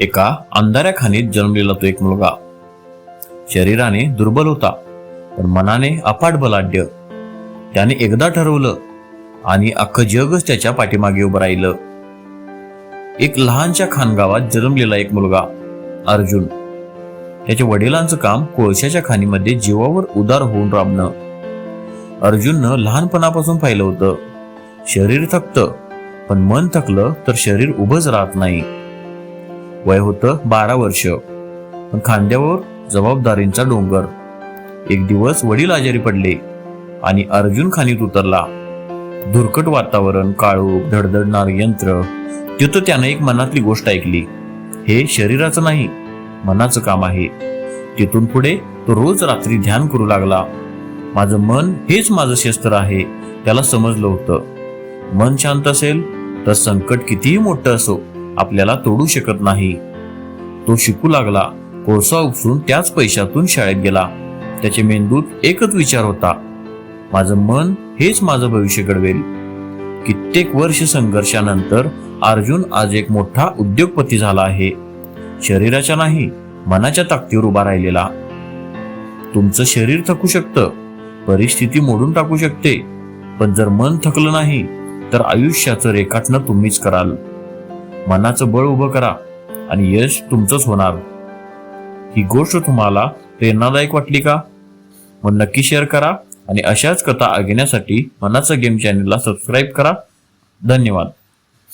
एका अंधाऱ्या खाणीत जन्मलेला तो एक मुलगा. शरीराने दुर्बल होता पण मनाने अफाट बलाढ्य. त्याने एकदा ठरवलं आणि अख्खं जगच त्याच्या पाठीमागे उभं राहिलं. एक लहानच्या खानगावात जन्मलेला एक मुलगा अर्जुन. त्याच्या वडिलांचं काम कोळशाच्या खाणीमध्ये जीवावर उदार होऊन राबणं. अर्जुननं लहानपणापासून पाहिलं होतं शरीर थकतं पण मन थकलं तर शरीर उभंच राहत नाही. वय होतं बारा वर्ष. पण खांद्यावर जबाबदारींचा डोंगर. एक दिवस वडील आजारी पडले आणि अर्जुन खाणीत उतरला. धुरकट वातावरण काळोख धडधडणार यंत्र तिथं त्यानं एक मनातली गोष्ट ऐकली. हे शरीराचं नाही मनाचं काम आहे. तिथून पुढे तो रोज रात्री ध्यान करू लागला. माझं मन हेच माझं शस्त्र आहे त्याला समजलं होतं. मन शांत असेल तर संकट कितीही मोठं असो आपल्याला तोडू शकत नाही. तो शिकू लागला. कोळसा उपसून त्याच पैशातून शाळेत गेला. त्याच्या मेंदूत एकच विचार होता. माझं मन हेच माझं भविष्य घडवेल. कित्येक वर्ष संघर्षानंतर अर्जुन आज एक मोठा उद्योगपती झाला आहे. शरीराच्या नाही मनाच्या ताकदीवर उभा राहिलेला. तुमचं शरीर थकू शकतं. परिस्थिती मोडून टाकू शकते. पण जर मन थकलं नाही तर आयुष्याचं रेखाटणं तुम्हीच कराल. मनाचं बळ उभं करा आणि यश तुमचंच होणार. ही गोष्ट तुम्हाला प्रेरणादायक वाटली का? मग नक्की शेअर करा आणि अशाच कथा ऐकण्यासाठी मनाचं गेम चॅनलला सबस्क्राईब करा. धन्यवाद.